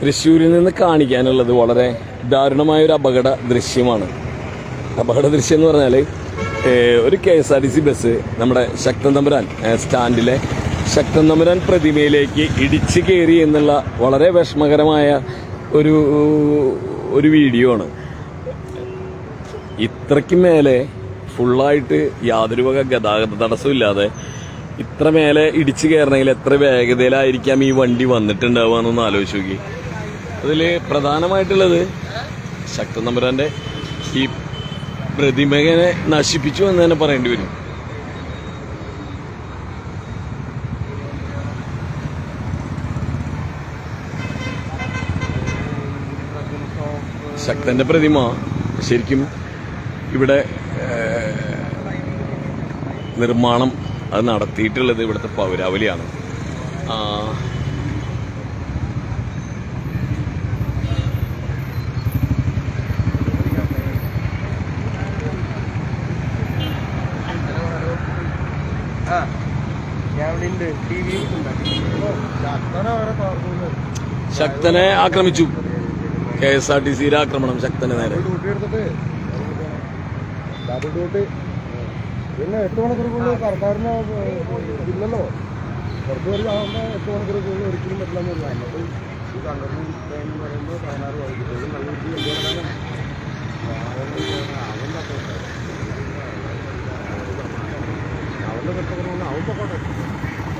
തൃശ്ശൂരിൽ നിന്ന് കാണിക്കാനുള്ളത് വളരെ ദാരുണമായ ഒരു അപകട ദൃശ്യമാണ്. അപകട ദൃശ്യം എന്ന് പറഞ്ഞാൽ ഒരു K S R T C bus നമ്മുടെ ശക്തൻ തമ്പുരാൻ സ്റ്റാൻഡിലെ ശക്തൻ തമ്പുരാൻ പ്രതിമയിലേക്ക് ഇടിച്ചു കയറി എന്നുള്ള വളരെ വിഷമകരമായ ഒരു ഒരു വീഡിയോ ആണ്. ഇത്രയ്ക്ക് മേലെ ഫുള്ളായിട്ട് യാതൊരു വക ഗതാഗത തടസ്സമില്ലാതെ ഇത്ര മേലെ ഇടിച്ചു കയറണമെങ്കിൽ എത്ര വേഗതയിലായിരിക്കാം ഈ വണ്ടി വന്നിട്ടുണ്ടാവുക എന്നൊന്ന് ആലോചിച്ച് നോക്കി. അതിൽ പ്രധാനമായിട്ടുള്ളത് ശക്തൻ നമ്പുരാന്റെ ഈ പ്രതിമകനെ നശിപ്പിച്ചു എന്ന് തന്നെ പറയേണ്ടി വരും. ശക്തന്റെ പ്രതിമ ശരിക്കും ഇവിടെ നിർമ്മാണം അത് നടത്തിയിട്ടുള്ളത് ഇവിടുത്തെ പൗരാവലിയാണ്. ശക്തനെ ആക്രമിച്ചു കെ എസ് ആർ ടി സിയിലെ ആക്രമണം ശക്തന് നേരെ. പിന്നെ എട്ട് മണിക്കൂർ കൂടുതൽ സർക്കാരിന് ഇല്ലല്ലോ. പുറത്തു വരും ആകുമ്പോൾ എട്ട് മണിക്കൂർ കൂടുതൽ ഒരിക്കലും പറ്റില്ലെന്നില്ല നമുക്ക് ഈ കണ്ടറിനും ട്രെയിൻ പറയുമ്പോൾ പതിനാറ് വൈകിട്ടും കണ്ടുപെട്ടവരോട് ആവുമ്പോൾ പോട്ടെ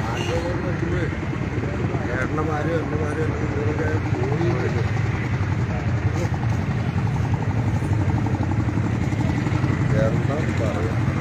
ആശയങ്ങൾ വെക്കുമ്പോൾ ഏട്ടന്മാരും എണ്ണമാരും എല്ലാം പോയി വരും പറയാം